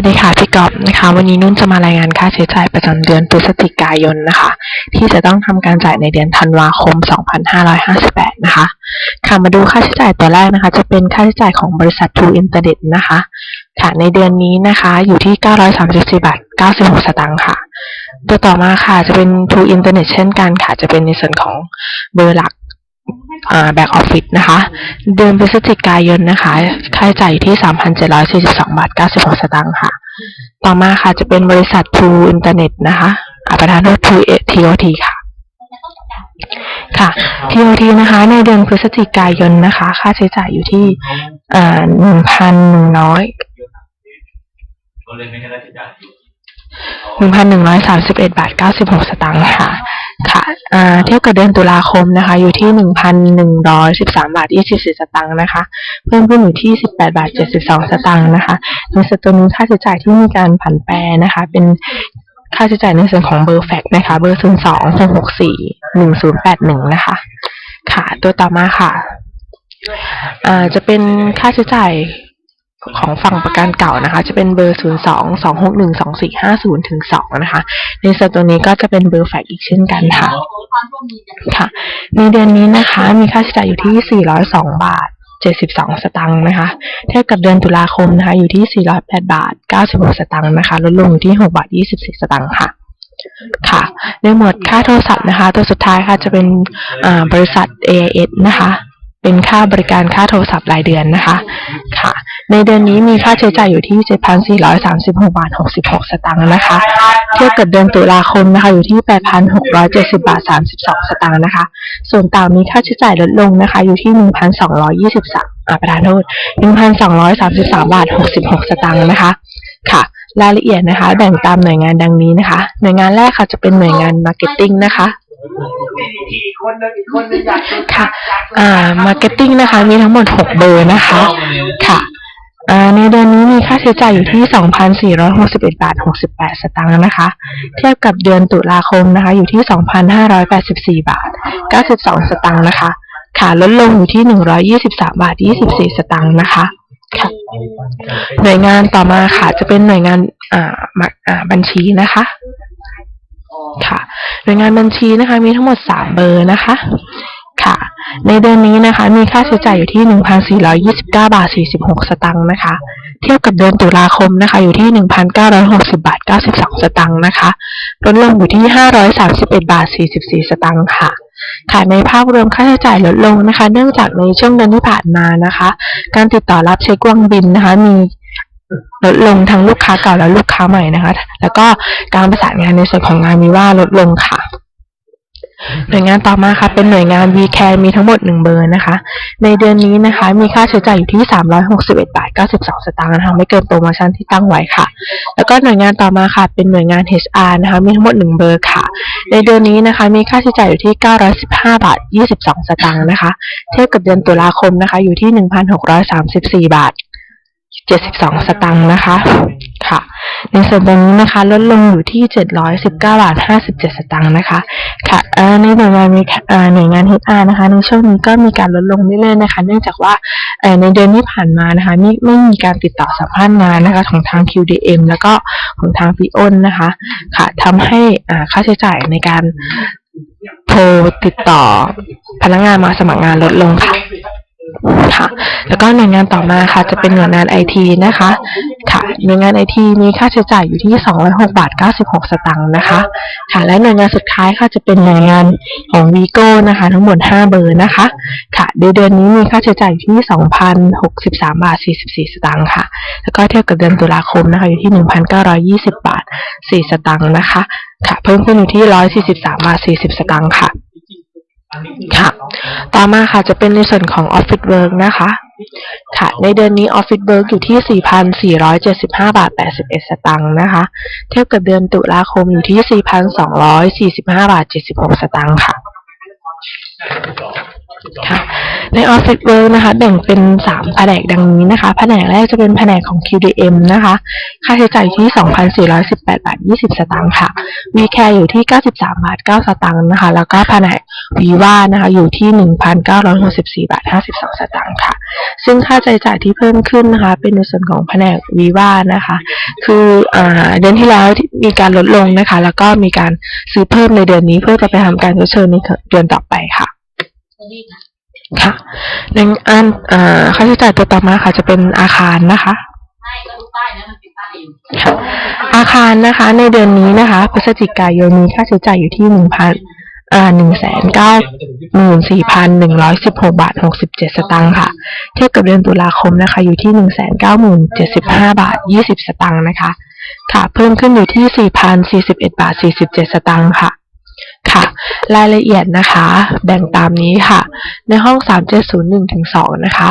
สวัสดีค่ะพี่กอบนะคะ วันนี้นุ่นจะมารายงานค่าใช้จ่ายประจำเดือนพฤศจิกายนนะคะ ที่จะต้องทำการจ่ายในเดือนธันวาคม 2558 นะคะ ค่ะมาดูค่าใช้จ่ายตัวแรกนะคะ จะเป็นค่าใช้จ่ายของบริษัท True Internet นะคะ ค่ะในเดือนนี้นะคะอยู่ที่ 934บาท96 สตางค์ค่ะ ตัวต่อมาค่ะจะเป็น True Internet เช่นกันค่ะ จะเป็นในส่วนของเบอร์หลัก แบ็กออฟฟิศนะคะ เดือนพฤศจิกายนนะคะ ค่าใช้จ่ายอยู่ที่ 3,742 บาท 96 สตางค์ค่ะ ต่อมาค่ะจะเป็นบริษัท True Internet นะคะอ่าประธานโทษ True TOT ค่ะ ค่ะ TOT นะคะ ในเดือนพฤศจิกายนนะคะ ค่าใช้จ่ายอยู่ที่อ่าหนึ่งพันหนึ่งร้อยหนึ่งพันหนึ่งร้อยสามสิบเอ็ดบาทเก้าสิบหกสตางค์ค่ะ ค่ะเทียบกับเดือนตุลาคมนะคะ อยู่ที่หนึ่งพันหนึ่งร้อยสิบสามบาทยี่สิบสี่สตางค์นะคะ เพิ่มขึ้นอยู่ที่สิบแปดบาทเจ็ดสิบสองสตางค์นะคะ ในส่วนตัวนี้ค่าใช้จ่ายที่มีการผันแปรนะคะ เป็นค่าใช้จ่ายในส่วนของเบอร์แฟกซ์นะคะ เบอร์ศูนย์สองหกหกสี่หนึ่งศูนย์แปดหนึ่งนะคะ ค่ะ ตัวต่อมาค่ะ อ่า จะเป็นค่าใช้จ่าย ของฝั่งประกันเก่านะคะ จะเป็นเบอร์ศูนย์สองสองหกหนึ่งสองสี่ห้าศูนย์ถึงสองนะคะ ในส่วนตัวนี้ก็จะเป็นเบอร์แฟกซ์อีกเช่นกันค่ะค่ะ ในเดือนนี้นะคะ มีค่าใช้จ่ายอยู่ที่ 402 บาท 72 สตางค์นะคะ เทียบกับเดือนตุลาคมนะคะ อยู่ที่ 408 บาท 96 สตางค์นะคะ ลดลงอยู่ที่ 6 บาท 24 สตางค์ค่ะค่ะ ในหมวดค่าโทรศัพท์นะคะ ตัวสุดท้ายค่ะจะเป็นอ่าบริษัท AIS นะคะ เป็นค่าบริการค่าโทรศัพท์รายเดือนนะคะ ค่ะ ในเดือนนี้มีค่าใช้จ่ายอยู่ที่ 7,436 บาท 66 สตางค์นะคะ เทียบกับเดือนตุลาคมนะคะ อยู่ที่ 8,670 บาท 32 สตางค์นะคะ ส่วนต่างมีค่าใช้จ่ายลดลงนะคะ อยู่ที่ 1,223อ่าประธานโทษ 1,233 บาท 66 สตางค์นะคะ ค่ะรายละเอียดนะคะ แบ่งตามหน่วยงานดังนี้นะคะ หน่วยงานแรกค่ะจะเป็นหน่วยงาน Marketing นะคะอีกคนนึงอีกคน นึงอยากค่ะอ่า Marketing นะคะ มีทั้งหมด 6 เบอร์นะคะ ค่ะอ่าในเดือนนี้มีค่าใช้จ่ายอยู่ที่ 2,461 บาท 68 สตางค์นะคะ เทียบกับเดือนตุลาคมนะคะ อยู่ที่ 2,584 บาท 92 สตางค์นะคะ ค่ะลดลงอยู่ที่ 123 บาท 24 สตางค์นะคะค่ะหน่วยงานต่อมาค่ะ จะเป็นหน่วยงานอ่ามาอ่าบัญชีนะคะ ค่ะ หน่วยงานบัญชีนะคะ มีทั้งหมด 3 เบอร์นะคะ ค่ะ ในเดือนนี้นะคะ มีค่าใช้จ่ายอยู่ที่ 1,429 บาท 46 สตางค์นะคะ เทียบกับเดือนตุลาคมนะคะ อยู่ที่ 1,960 บาท 92 สตางค์นะคะลดลงอยู่ที่ 531 บาท 44 สตางค์ค่ะค่ะในภาพรวมค่าใช้จ่ายลดลงนะคะ เนื่องจากในช่วงเดือนที่ผ่านมานะคะ การติดต่อรับเช็ควางบินนะคะ มี ลดลงทั้งลูกค้าเก่าและลูกค้าใหม่นะคะ แล้วก็การประสานงานในส่วนของงานมีว่าลดลงค่ะ หน่วยงานต่อมาค่ะ เป็นหน่วยงาน VCare มีทั้งหมดหนึ่งเบอร์นะคะ ในเดือนนี้นะคะ มีค่าใช้จ่ายอยู่ที่ 361บาท92 สตางค์นะคะไม่เกินโปรโมชั่นที่ตั้งไว้ค่ะ แล้วก็หน่วยงานต่อมาค่ะ เป็นหน่วยงาน HR นะคะ มีทั้งหมดหนึ่งเบอร์ค่ะ ในเดือนนี้นะคะ มีค่าใช้จ่ายอยู่ที่ 915บาท22 สตางค์นะคะ เทียบกับเดือนตุลาคมนะคะ อยู่ที่ 1,634 บาท 72 สตางค์นะคะ ค่ะ ในส่วนตรงนี้นะคะ ลดลงอยู่ที่ 719 บาท 57 สตางค์นะคะ ค่ะในหน่วยงานมีหน่วยงาน HR นะคะ ในช่วงนี้ก็มีการลดลงเรื่อยๆนะคะ เนื่องจากว่าในเดือนที่ผ่านมานะคะไม่ไม่มีการติดต่อสัมภาษณ์งานนะคะของทาง QDM แล้วก็ของทางพีอ้นนะคะ ค่ะทำให้ค่าใช้จ่ายในการโทรติดต่อพนักงานมาสมัครงานลดลงค่ะ ค่ะแล้วก็หน่วยงานต่อมาค่ะ จะเป็นหน่วยงานไอทีนะคะค่ะหน่วยงานไอทีมีค่าใช้จ่ายอยู่ที่206บาท96 สตางค์นะคะ ค่ะ และหน่วยงานสุดท้ายค่ะจะเป็นหน่วยงานของวีโก้นะคะ ทั้งหมด 5 เบอร์นะคะ ค่ะในเดือนนี้มีค่าใช้จ่ายอยู่ที่ 2,063 บาท 44 สตางค์ค่ะ แล้วก็เทียบกับเดือนตุลาคมนะคะอยู่ที่ 1,920 บาท 4 สตางค์นะคะ ค่ะ เพิ่มขึ้นอยู่ที่ 143 บาท 40 สตางค์ค่ะ ค่ะ ต่อมาค่ะจะเป็นในส่วนของ Office Work นะคะ ค่ะ ในเดือนนี้ Office Work อยู่ที่ 4,475 บาท 81 สตางค์นะคะ เทียบกับเดือนตุลาคมอยู่ที่ 4,245 บาท 76 สตางค์ค่ะ ค่ะในออฟฟิศเวิร์นะคะ แบ่งเป็นสามแผนกดังนี้นะคะ แผนกแรกจะเป็นแผนกของ QDM นะคะ ค่าใช้จ่ายอยู่ที่ 2,418 บาท 20 สตางค์ค่ะ VCare อยู่ที่ 93 บาท 9 สตางค์นะคะ แล้วก็แผนก Viva นะคะ อยู่ที่ 1,964 บาท 52 สตางค์ค่ะ ซึ่งค่าใช้จ่ายที่เพิ่มขึ้นนะคะ เป็นในส่วนของแผนก Viva นะคะ คืออ่าเดือนที่แล้วที่มีการลดลงนะคะ แล้วก็มีการซื้อเพิ่มในเดือนนี้เพื่อจะไปทำการชดเชยในเดือนต่อไปค่ะ ค่ะในอันอ่าค่าใช้จ่ายตัวต่อมาค่ะ จะเป็นอาคารนะคะใช่ก็ดูป้ายนะมันติดป้ายอยู่ค่ะอาคารนะคะ ในเดือนนี้นะคะพฤศจิกายนมีค่าใช้จ่ายอยู่ที่หนึ่งพันอ่าหนึ่งแสนเก้าหมื่นสี่พันหนึ่งร้อยสิบหกบาทหกสิบเจ็ดสตางค์ค่ะ เทียบกับเดือนตุลาคมนะคะ อยู่ที่หนึ่งแสนเก้าหมื่นเจ็ดสิบห้าบาทยี่สิบสตางค์นะคะ ค่ะ เพิ่มขึ้นอยู่ที่สี่พันสี่สิบเอ็ดบาทสี่สิบเจ็ดสตางค์ค่ะ ค่ะ รายละเอียดนะคะ แบ่งตามนี้ค่ะ ในห้องสามเจ็ดศูนย์หนึ่งถึงสองนะคะ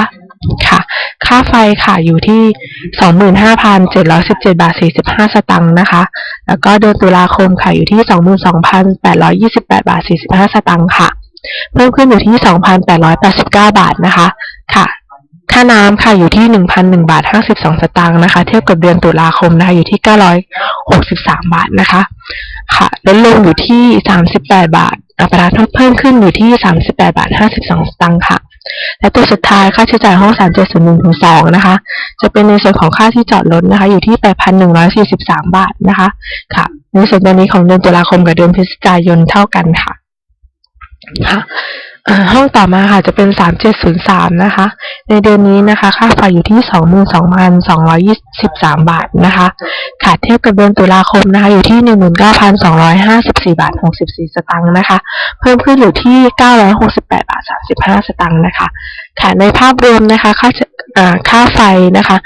ค่ะ ค่าไฟค่ะอยู่ที่สองหมื่นห้าพันเจ็ดร้อยสิบาทสี่สิบห้าสตังค์นะคะ แล้วก็เดือนตุลาคมค่ะอยู่ที่สองหมื่นสองพันแปดร้อยยี่สิบาทสี่สิบห้าสตังค์ค่ะ เพิ่มขึ้นอยู่ที่สองพันแปดร้อยแปดสิบเก้าบาทนะคะ ค่ะ ค่าน้ำค่ะอยู่ที่หนึ่งพันหนึ่งบาทห้าสิบสองสตางค์นะคะ เทียบกับเดือนตุลาคมนะคะ อยู่ที่เก้าร้อยหกสิบสามบาทนะคะ ค่ะลดลงอยู่ที่สามสิบแปดบาท อัตราเพิ่มขึ้นอยู่ที่สามสิบแปดบาทห้าสิบสองสตางค์ค่ะ และตัวสุดท้ายค่าใช้จ่ายห้องสามเจ็ดศูนย์หนึ่งถึงสองนะคะ จะเป็นในส่วนของค่าที่จอดรถนะคะ อยู่ที่แปดพันหนึ่งร้อยสี่สิบสามบาทนะคะ ค่ะ ในส่วนตัวนี้ของเดือนตุลาคมกับเดือนพฤศจิกายนเท่ากันค่ะค่ะ ห้องต่อมาค่ะจะเป็นสามเจ็ดศูนย์สามนะคะ ในเดือนนี้นะคะ ค่าไฟอยู่ที่สองหมื่นสองพันสองร้อยยี่สิบสามบาทนะคะ ค่ะเทียบกับเดือนตุลาคมนะคะ อยู่ที่หนึ่งหมื่นเก้าพันสองร้อยห้าสิบสี่บาทหกสิบสี่สตางค์นะคะ เพิ่มขึ้นอยู่ที่เก้าร้อยหกสิบแปดบาทสามสิบห้าสตางค์นะคะ ค่ะในภาพรวมนะคะค่าค่าไฟนะคะ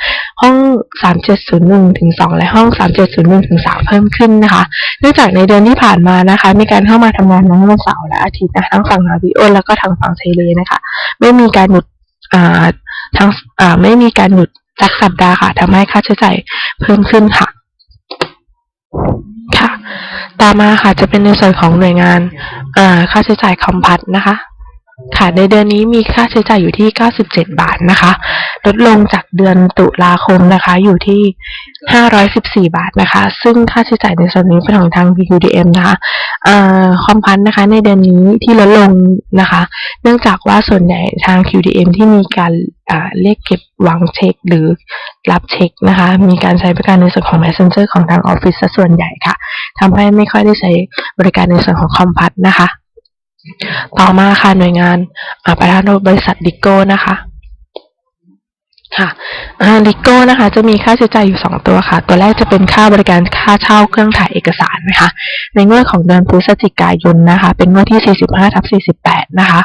ห้องสามเจ็ดศูนย์หนึ่งถึงสองและห้องสามเจ็ดศูนย์หนึ่งถึงสามเพิ่มขึ้นนะคะ เนื่องจากในเดือนที่ผ่านมานะคะ มีการเข้ามาทำงานทั้งวันเสาร์และอาทิตย์นะคะทั้งฝั่งนาวิโอนแล้วก็ทางฝั่งเทเลนะคะ ไม่มีการหยุดทั้งไม่มีการหยุดสักสัปดาห์ค่ะทำให้ค่าใช้จ่ายเพิ่มขึ้นค่ะค่ะ ต่อมาค่ะจะเป็นในส่วนของหน่วยงานค่าใช้จ่ายคอมพัทนะคะ ค่ะในเดือนนี้มีค่าใช้จ่ายอยู่ที่ 97 บาทนะคะ ลดลงจากเดือนตุลาคมนะคะอยู่ที่ 514 บาทนะคะ ซึ่งค่าใช้จ่ายในส่วนนี้เป็นของทาง PQDM นะคะอ่าคอมพันนะคะในเดือนนี้ที่ลดลงนะคะ เนื่องจากว่าส่วนใหญ่ทาง QDM ที่มีการเรียกเก็บวางเช็คหรือรับเช็คนะคะ มีการใช้บริการในส่วนของ Messenger ของทางออฟฟิศส่วนใหญ่ค่ะทำให้ไม่ค่อยได้ใช้บริการในส่วนของคอมพัทนะคะ ต่อมาค่ะหน่วยงานอประธานบริษัทดิโก้นะคะค่ะดิโก้นะคะ จะมีค่าใช้จ่ายอยู่สองตัวค่ะ ตัวแรกจะเป็นค่าบริการค่าเช่าเครื่องถ่ายเอกสารนะคะ ในงวดของเดือนพฤศจิกายนนะคะ เป็นงวดที่ 45ทับ48 นะคะ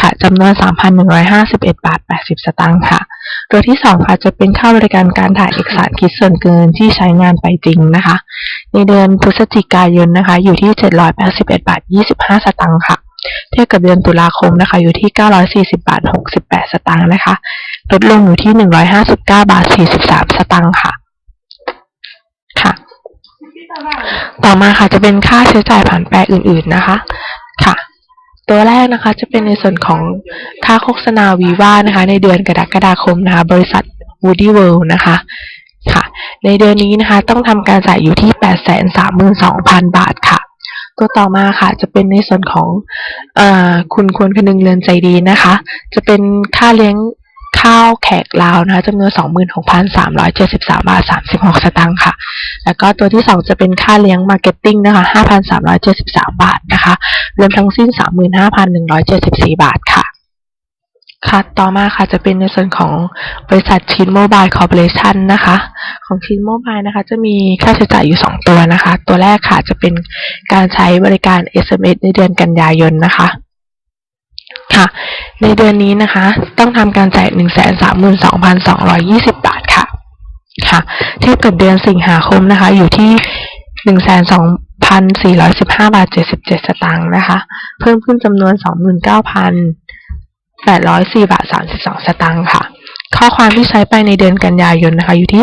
ค่ะจำนวน 3,151 บาท 80 สตางค์ค่ะ ตัวที่สองค่ะจะเป็นค่าบริการการถ่ายเอกสารคิดส่วนเกินที่ใช้งานไปจริงนะคะ ในเดือนพฤศจิกายนนะคะ อยู่ที่ 781 บาท 25 สตางค์ค่ะ เทียบกับเดือนตุลาคมนะคะ อยู่ที่ 940 บาท 68 สตางค์นะคะ ลดลงอยู่ที่ 159 บาท 43 สตางค์ค่ะ ค่ะ ต่อมาค่ะจะเป็นค่าใช้จ่ายผ่านแปรอื่น ๆนะคะ ค่ะตัวแรกนะคะจะเป็นในส่วนของค่าโฆษณาวีว่านะคะ ในเดือนกรกฎาคมนะคะ บริษัท Woody World นะคะ ค่ะ ในเดือนนี้นะคะ ต้องทำการจ่ายอยู่ที่ 832,000 บาทค่ะ ตัวต่อมาค่ะ จะเป็นในส่วนของอคุณควรคนึงเรือนใจดีนะคะ จะเป็นค่าเลี้ยงข้าวแขกลาวนะคะจำนวน 26,373 บาท 36 สตางค์ค่ะ แล้วก็ตัวที่สองจะเป็นค่าเลี้ยงมาร์เก็ตติ้งนะคะ 5,373 บาทนะคะ รวมทั้งสิ้น 35,174 บาทค่ะ ค่ะ ต่อมาค่ะจะเป็นในส่วนของบริษัทชินโมบายคอร์ปอเรชันนะคะ ของชินโมบายนะคะ จะมีค่าใช้จ่ายอยู่ 2 ตัวนะคะ ตัวแรกค่ะจะเป็นการใช้บริการ SMS ในเดือนกันยายนนะคะ ค่ะ ในเดือนนี้นะคะ ต้องทำการจ่าย 132,220 บาทค่ะ ค่ะ เทียบกับเดือนสิงหาคมนะคะ อยู่ที่102,415 บาท 77 สตางค์นะคะ เพิ่มขึ้นจำนวน 804บาท32 สตางค์ค่ะ ข้อความที่ใช้ไปในเดือนกันยายนนะคะอยู่ที่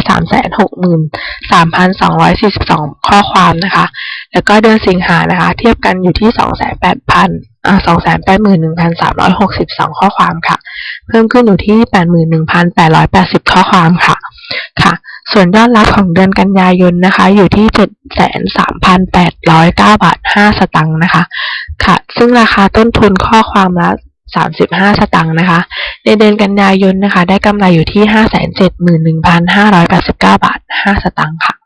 363,242 ข้อความนะคะ แล้วก็เดือนสิงหานะคะ เทียบกันอยู่ที่สองแสนแปดพันอ่าสองแสนแปดหมื่นหนึ่งพันสามร้อยหกสิบสองข้อความค่ะ เพิ่มขึ้นอยู่ที่แปดหมื่นหนึ่งพันแปดร้อยแปดสิบข้อความค่ะ ค่ะ ส่วนยอดรับของเดือนกันยายนนะคะ อยู่ที่เจ็ดแสนสามพันแปดร้อยเก้าบาทห้าสตังค์นะคะ ค่ะ ซึ่งราคาต้นทุนข้อความละ สามสิบห้าสตังค์นะคะ ในเดือนกันยายนนะคะ ได้กำไรอยู่ที่ห้าแสนเจ็ดหมื่นหนึ่งพันห้าร้อยแปดสิบเก้าบาทห้าสตางค์ค่ะ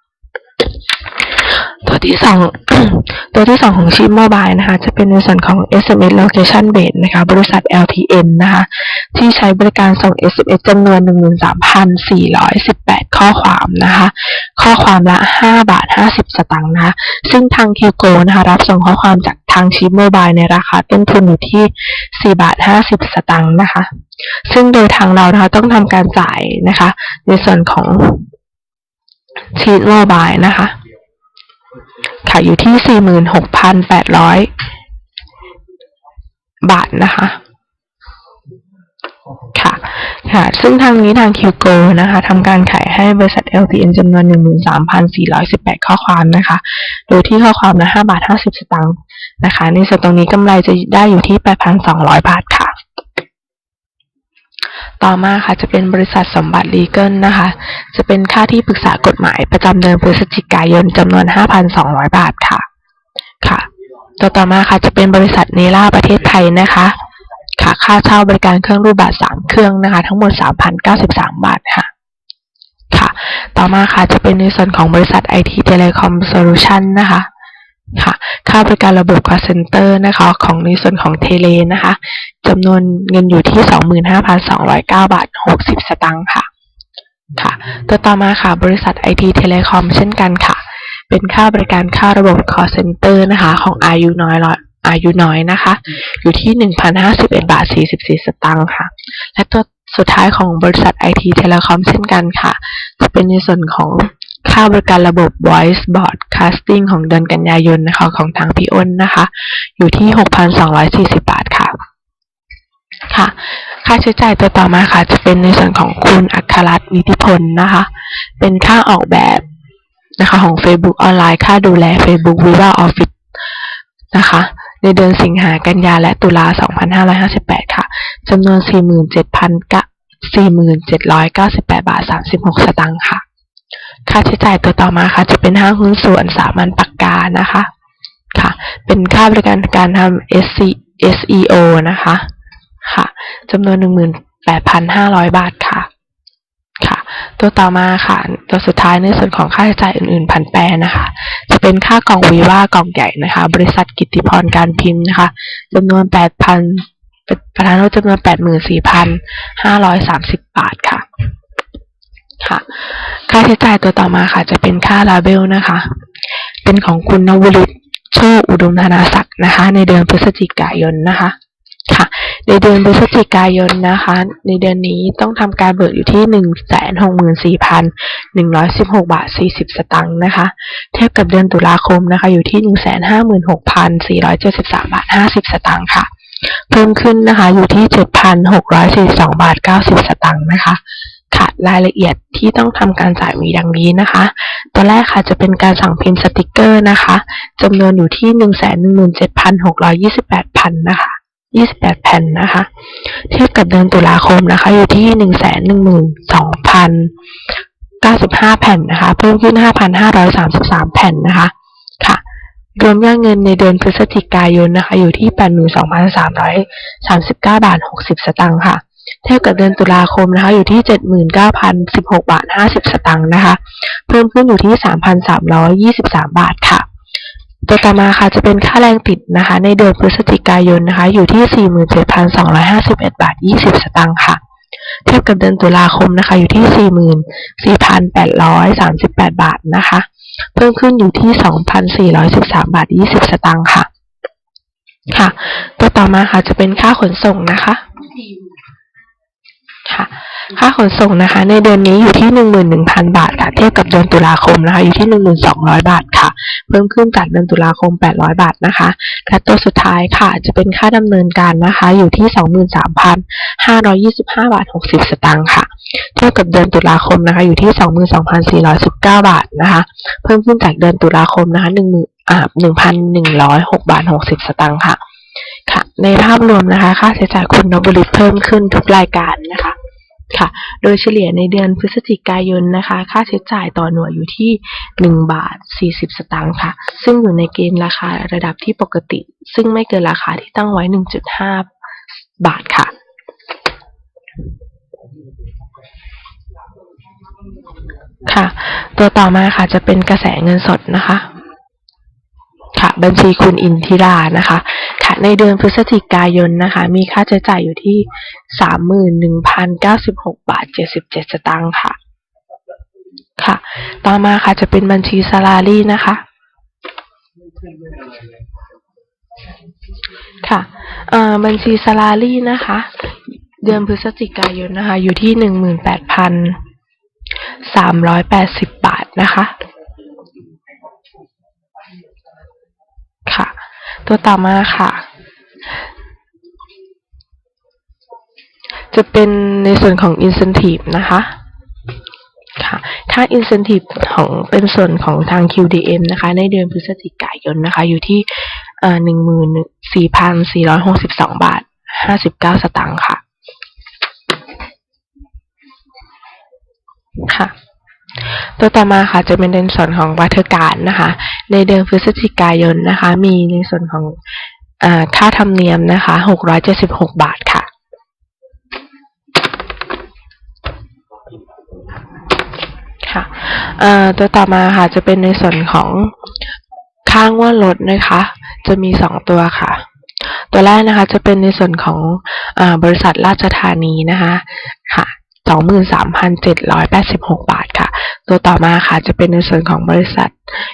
ตัวที่สองตัวที่สองของชิปโมบายนะคะ จะเป็นในส่วนของ SMS Location Base นะคะ บริษัท LTN นะคะ ที่ใช้บริการส่ง SMS จำนวน 13,418 ข้อความนะคะ ข้อความละ 5 บาท 50 สตางค์นะคะ ซึ่งทางคิวโกนะคะ รับส่งข้อความจากทางชิปโมบายในราคาต้นทุนอยู่ที่ 4 บาท 50 สตางค์นะคะ ซึ่งโดยทางเรานะคะต้องทำการจ่ายนะคะ ในส่วนของชีทโมบายนะคะ ค่ะอยู่ที่ 46,800 บาทนะคะ ค่ะ ค่ะ ซึ่งทางนี้ทางคิวโกนะคะทำการขายให้บริษัท LTN จำนวน 13,418 ข้อความนะคะ โดยที่ข้อความละ5บาท 50 สตางค์นะคะ ในส่วนตรงนี้กำไรจะได้อยู่ที่ 8,200 บาทค่ะ ต่อมาค่ะจะเป็นบริษัทสมบัติลีเกิลนะคะ จะเป็นค่าที่ปรึกษากฎหมายประจำเดือนพฤศจิกายนจำนวน 5,200 บาทค่ะ ค่ะต,ต่อมาค่ะจะเป็นบริษัทเนล่าประเทศไทยนะคะ ค่ะ ค่าเช่าบริการเครื่องรูปแบัตร3เครื่องนะคะ ทั้งหมด 3,093 บาทค่ะ ค่ะ ต่อมาค่ะจะเป็นในส่วนของบริษัท IT Telecom Solution นะคะ ค่ะค่าบริการระบบ call center นะคะของในส่วนของเทเลนะคะจำนวนเงินอยู่ที่ 25,209 บาท 60 สตางค์ค่ะค่ะ ตัวต่อมาค่ะบริษัท IT Telecom เช่นกันค่ะ เป็นค่าบริการค่าระบบ call center นะคะของอายุน้อยร้อยอายุน้อยนะคะ อยู่ที่ 1,051 บาท 44 สตางค์ค่ะ และตัวสุดท้ายของบริษัท IT Telecom เช่นกันค่ะ จะเป็นในส่วนของ ค่าบริการระบบ Voice Broadcasting ของเดือนกันยายนนะคะของทางพี่อ้นนะคะ อยู่ที่ 6,240 บาทค่ะ ค่ะ ค่าใช้จ่ายตัวต่อมาค่ะ จะเป็นในส่วนของคุณอัครรัตน์นิติพลนะคะ เป็นค่าออกแบบนะคะของ Facebook ออนไลน์ ค่าดูแล Facebook Viva Office นะคะ ในเดือนสิงหากันยาและตุลา 2558 ค่ะจำนวน 47,798 บาท 36 สตางค์ค่ะ ค่าใช้จ่ายตัวต่อมาค่ะ จะเป็นห้างหุ้นส่วนสามัญปากกานะคะค่ะ เป็นค่าบริการการทำ SC SEO นะคะค่ะจำนวน 18,500 บาทค่ะค่ะ ตัวต่อมาค่ะ ตัวสุดท้ายในส่วนของค่าใช้จ่ายอื่นๆผันแปรนะคะ จะเป็นค่ากล่องวีว่ากล่องใหญ่นะคะ บริษัทกิติพรการพิมพ์นะคะจำนวน 8,000เป็นประธานโทษจำนวน 84,530 บาทค่ะ ค่ะ ค่าใช้จ่ายตัวต่อมาค่ะ จะเป็นค่าลาเบลนะคะ เป็นของคุณนวริตโชคอุดมนานาศักดิ์นะคะ ในเดือนพฤศจิกายนนะคะค่ะ ในเดือนพฤศจิกายนนะคะ ในเดือนนี้ต้องทำการเบิกอยู่ที่หนึ่งแสนหกหมื่นสี่พันหนึ่งร้อยสิบหกบาทสี่สิบสตังค์นะคะ เทียบกับเดือนตุลาคมนะคะ อยู่ที่หนึ่งแสนห้าหมื่นหกพันสี่ร้อยเจ็ดสิบสามบาทห้าสิบสตังค์ค่ะ เพิ่มขึ้นนะคะ อยู่ที่เจ็ดพันหกร้อยสี่สองบาทเก้าสิบสตังค์นะคะ ค่ะ รายละเอียดที่ต้องทำการจ่ายมีดังนี้นะคะ ตัวแรกค่ะจะเป็นการสั่งพิมพ์สติกเกอร์นะคะจำนวนอยู่ที่หนึ่งแสนหนึ่งหมื่นเจ็ดพันหกร้อยยี่สิบแปดพันนะคะยี่สิบแปดแผ่นนะคะ เทียบกับเดือนตุลาคมนะคะ อยู่ที่หนึ่งแสนหนึ่งหมื่นสองพันเก้าสิบห้าแผ่นนะคะ เพิ่มขึ้นห้าพันห้าร้อยสามสิบสามแผ่นนะคะค่ะรวมยอดเงินในเดือนพฤศจิกายนนะคะ อยู่ที่แปดหมื่นสองพันสามร้อยสามสิบเก้าบาทหกสิบสตางค์ค่ะ เทียบกับเดือนตุลาคมนะคะอยู่ที่เจ็ดหมื่นเก้าพันสิบหกบาทห้าสิบสตางค์นะคะ เพิ่มขึ้นอยู่ที่สามพันสามร้อยยี่สิบสามบาทค่ะ ตัวต่อมาค่ะจะเป็นค่าแรงติดนะคะ ในเดือนพฤศจิกายนนะคะ อยู่ที่สี่หมื่นเจ็ดพันสองร้อยห้าสิบเอ็ดบาทยี่สิบสตางค์ค่ะ เทียบกับเดือนตุลาคมนะคะ อยู่ที่สี่หมื่นสี่พันแปดร้อยสามสิบแปดบาทนะคะ เพิ่มขึ้นอยู่ที่สองพันสี่ร้อยสิบสามบาทยี่สิบสตางค์ค่ะ ค่ะ ตัวต่อมาค่ะจะเป็นค่าขนส่งนะคะ ค่ะ ค่าขนส่งนะคะ ในเดือนนี้อยู่ที่หนึ่งหมื่นหนึ่งพันบาทค่ะ เทียบกับเดือนตุลาคมนะคะ อยู่ที่หนึ่งหมื่นสองร้อยบาทค่ะ เพิ่มขึ้นจากเดือนตุลาคมแปดร้อยบาทนะคะ และตัวสุดท้ายค่ะ จะเป็นค่าดำเนินการนะคะ อยู่ที่สองหมื่นสามพันห้าร้อยี่สิบห้าบาทหกสิบสตางค์ค่ะ เทียบกับเดือนตุลาคมนะคะ อยู่ที่สองหมื่นสองพันสี่ร้อยสิบเก้าบาทนะคะ เพิ่มขึ้นจากเดือนตุลาคมนะคะหนึ่งหมื่นอ่าหนึ่งพันหนึ่งร้อยหกบาทหกสิบสตางค์ค่ะค่ะในภาพรวมนะคะ ค่าใช้จ่ายคุณนบริษเพิ่มขึ้นทุกรายการนะคะ ค่ะ โดยเฉลี่ยในเดือนพฤศจิกายนนะคะ ค่าใช้จ่ายต่อหน่วยอยู่ที่หนึ่งบาทสี่สิบสตางค์ค่ะ ซึ่งอยู่ในเกณฑ์ราคาระดับที่ปกติ ซึ่งไม่เกินราคาที่ตั้งไว้หนึ่งจุดห้าบาทค่ะค่ะ ตัวต่อมาค่ะจะเป็นกระแสเงินสดนะคะ ค่ะบัญชีคุณอินทิรานะคะ ค่ะ ในเดือนพฤศจิกายนนะคะ มีค่าใช้จ่ายอยู่ที่สามหมื่นหนึ่งพันเก้าสิบหกบาทเจ็ดสิบเจ็ดสตางค์ค่ะ ค่ะ ต่อมาค่ะจะเป็นบัญชีซาลารีนะคะ ค่ะเอ่อบัญชีซาลารีนะคะ เดือนพฤศจิกายนนะคะ อยู่ที่หนึ่งหมื่นแปดพันสามร้อยแปดสิบบาทนะคะ ตัวต่อมาค่ะ จะเป็นในส่วนของ incentive นะคะค่ะถ้า incentive ของเป็นส่วนของทาง QDM นะคะ ในเดือนพฤศจิกายนนะคะ อยู่ที่หนึ่งหมื่นสี่พันสี่ร้อยหกสิบสองบาทห้าสิบเก้าสตางค์ค่ะ ค่ะ ตัวต่อมาค่ะจะเป็นในส่วนของวัฒการนะคะ ในเดือนพฤศจิกายนนะคะ มีในส่วนของอค่าธรรมเนียมนะคะหกร้อยเจ็ดสิบหกบาทค่ะ ค่ะตัวต่อมาค่ะจะเป็นในส่วนของค่างวดรถนะคะ จะมีสองตัวค่ะตัวแรกนะคะจะเป็นในส่วนของอบริษัทราชธานีนะคะค่ะสองหมื่นสามพันเจ็ดร้อยแปดสิบหกบาทค่ะ ตัวต่อมาค่ะจะเป็นในส่วนของบริษัท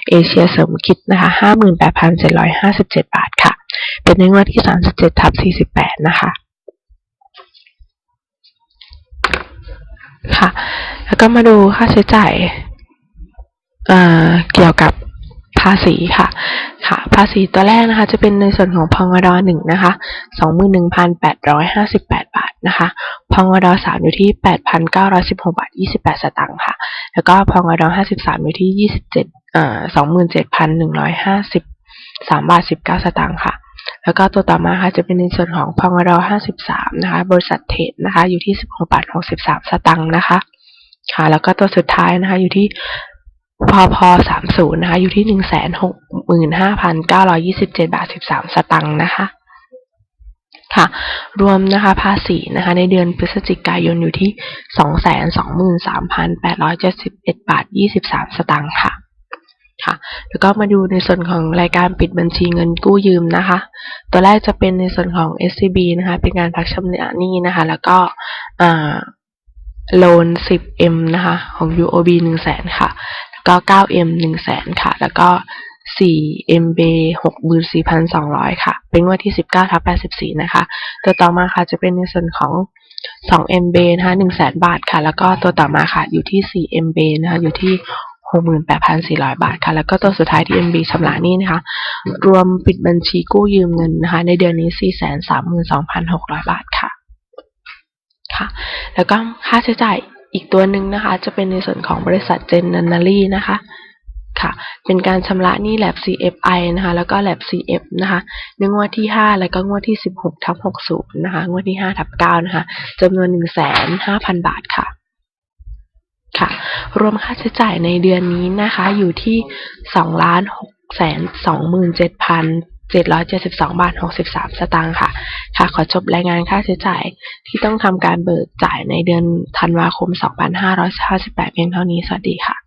เอเชียเสริมกิจนะคะห้าหมื่นแปดพันเจ็ดร้อยห้าสิบเจ็ดบาทค่ะ เป็นในงวดที่สามสิบเจ็ดทับสี่สิบแปดนะคะ ค่ะ แล้วก็มาดูค่าใช้จ่ายเเกี่ยวกับ ภาษีค่ะ ค่ะ ภาษีตัวแรกนะคะ จะเป็นในส่วนของพงดหนึ่งนะคะสองหมื่นหนึ่งพันแปดร้อยห้าสิบแปดบาทนะคะพงดสามอยู่ที่แปดพันเก้าร้อยสิบหกบาทยี่สิบแปดสตางค์ค่ะ แล้วก็พงดห้าสิบสามอยู่ที่ยี่สิบเจ็ดเอ่อสองหมื่นเจ็ดพันหนึ่งร้อยห้าสิบสามบาทสิบเก้าสตางค์ค่ะแล้วก็ตัวต่อมาค่ะจะเป็นในส่วนของพงดห้าสิบสามนะคะ บริษัทเทรดนะคะ อยู่ที่สิบหกบาทหกสิบสามสตางค์นะคะ ค่ะ แล้วก็ตัวสุดท้ายนะคะ อยู่ที่ พอพสามศูนย์นะคะ อยู่ที่หนึ่งแสนหกหมื่นห้าพันเก้าร้อยี่สิบเจ็ดบาทสิบสามสตังค์นะคะ ค่ะ รวมนะคะภาษีนะคะ ในเดือนพฤศจิกายนอยู่ที่สองแสนสองหมื่นสามพันแปดร้อยเจ็ดสิบเอ็ดบาทยี่สิบสามสตังค์ค่ะ ค่ะ แล้วก็มาดูในส่วนของรายการปิดบัญชีเงินกู้ยืมนะคะ ตัวแรกจะเป็นในส่วนของ SCB นะคะ เป็นการพักชำระหนี้นะคะ แล้วก็อ่าโลน 10M นะคะ ของ UOB 1 0 0 0 0 0 ค่ะ ก็9 m 1 0 0 0ค่ะ แล้วก็ 4MB 64,200 ค่ะ เป็นงวดที่ 19ทับ84 นะคะ ตัวต่อมาค่ะจะเป็นในส่วนของ 2MB นะคะ100,000 บาทค่ะ แล้วก็ตัวต่อมาค่ะอยู่ที่ 4MB นะคะ อยู่ที่68,400 บาทค่ะ แล้วก็ตัวสุดท้ายที่ MB ชำระนี้นะคะ รวมปิดบัญชีกู้ยืมเงินนะคะ ในเดือนนี้ 432,600 บาทค่ะ ค่ะ แล้วก็ค่าใช้จ่าย อีกตัวหนึ่งนะคะ จะเป็นในส่วนของบริษัทเจนนันนารีนะคะค่ะ เป็นการชำระหนี้แลบ CFI นะคะ แล้วก็แลบ CF นะคะในงวดที่ 5 แล้วก็งวดที่ 16ทับ60 นะคะ งวดที่ 5ทับ9นะคะจำนวน 1,500,000 บาทค่ะ ค่ะ รวมค่าใช้จ่ายในเดือนนี้นะคะ อยู่ที่2ล้าน6แสน27,000 772 บาท 63 สตางค์ค่ะ ค่ะ ขอจบรายงานค่าใช้จ่ายที่ต้องทำการเบิกจ่ายในเดือนธันวาคม 2558 เพียงเท่านี้ สวัสดีค่ะ